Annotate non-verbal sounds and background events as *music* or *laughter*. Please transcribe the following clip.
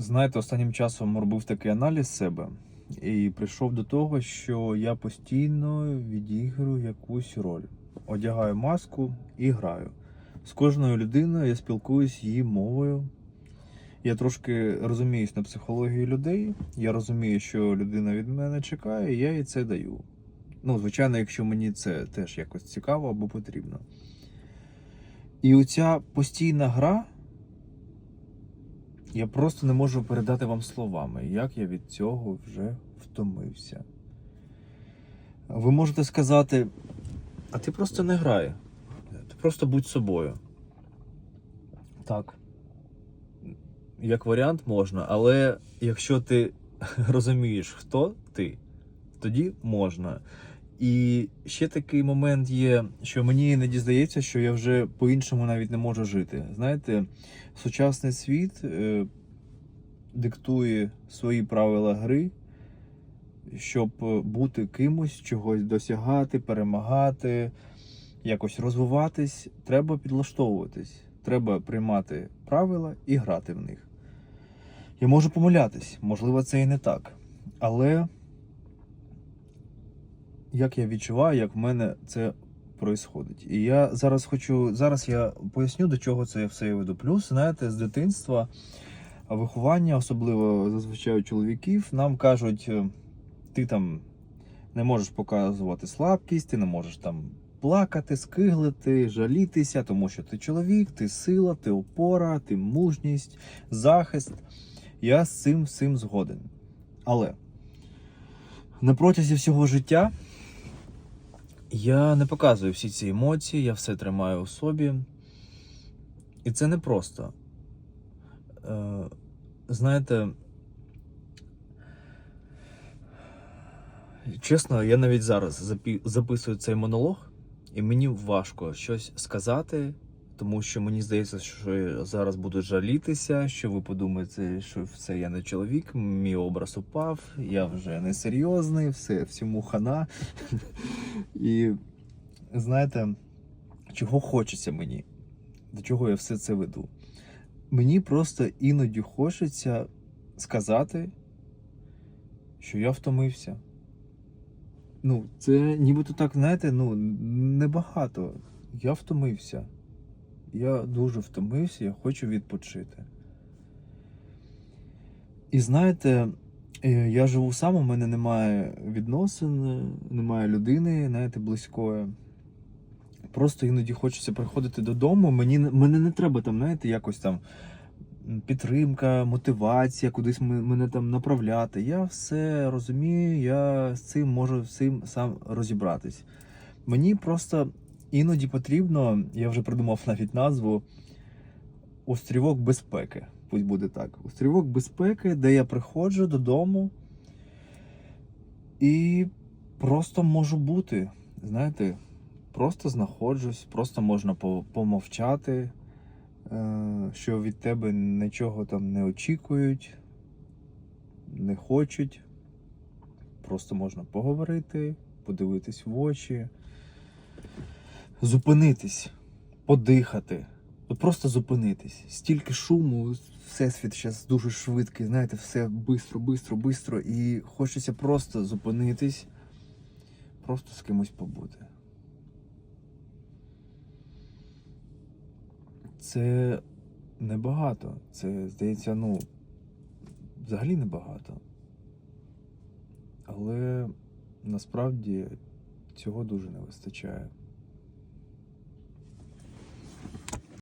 Знаєте, останнім часом робив такий аналіз себе і прийшов до того, що я постійно відіграю якусь роль. Одягаю маску і граю. З кожною людиною я спілкуюсь її мовою. Я трошки розуміюсь на психології людей. Я розумію, що людина від мене чекає, і я їй це даю. Ну, звичайно, якщо мені це теж якось цікаво або потрібно. І оця постійна гра. Я просто не можу передати вам словами, як я від цього вже втомився. Ви можете сказати, а ти просто не грай. Ти просто будь собою. Так. Як варіант можна, але якщо ти *laughs* розумієш, хто ти, тоді можна. І ще такий момент є, що мені іноді здається, що я вже по-іншому навіть не можу жити. Знаєте, сучасний світ е, диктує свої правила гри, щоб е, бути кимось, чогось досягати, перемагати, якось розвиватись, треба підлаштовуватись, треба приймати правила і грати в них. Я можу помилятись, можливо, це і не так. Але як я відчуваю, як в мене це происходить. І я зараз хочу, зараз я поясню, до чого це я все веду. Плюс, знаєте, з дитинства виховання, особливо зазвичай чоловіків, нам кажуть, е, ти там не можеш показувати слабкість, ти не можеш там плакати, скиглити, жалітися, тому що ти чоловік, ти сила, ти опора, ти мужність, захист. Я з цим всім згоден. Але на протязі всього життя я не показую всі ці емоції, я все тримаю у собі. І це не просто. Е, знаєте, чесно, я навіть зараз записую цей монолог, і мені важко щось сказати, тому що мені здається, що я зараз буду жалітися, що ви подумаєте, що все я не чоловік, мій образ упав, я вже не серйозний, все всьому хана. І знаєте, чого хочеться мені? До чого я все це веду? Мені просто іноді хочеться сказати, що я втомився. Ну, це нібито так, знаєте, ну, небагато. Я втомився. Я дуже втомився, я хочу відпочити. І знаєте, я живу сам, у мене немає відносин, е, немає людини, знаєте, близької. Просто іноді хочеться приходити додому. Мені мене не треба там, знаєте, якось там підтримка, мотивація, кудись мене там направляти. Я все розумію, я з цим можу всім сам розібратись. Мені просто іноді потрібно, я вже придумав навіть назву острівок безпеки. Пусть буде так. Острівок безпеки, де я приходжу додому і просто можу бути. Знаєте, просто знаходжусь, просто можна помовчати, е, що від тебе нічого там не очікують, не хочуть. Просто можна поговорити, подивитись в очі, зупинитись, подихати. От просто зупинитись. Стільки шуму, всесвіт зараз дуже швидкий, знаєте, все бистро, бистро, бистро. І хочеться просто зупинитись, просто з кимось побути. Це небагато. Це, здається, ну, взагалі небагато. Але насправді цього дуже не вистачає.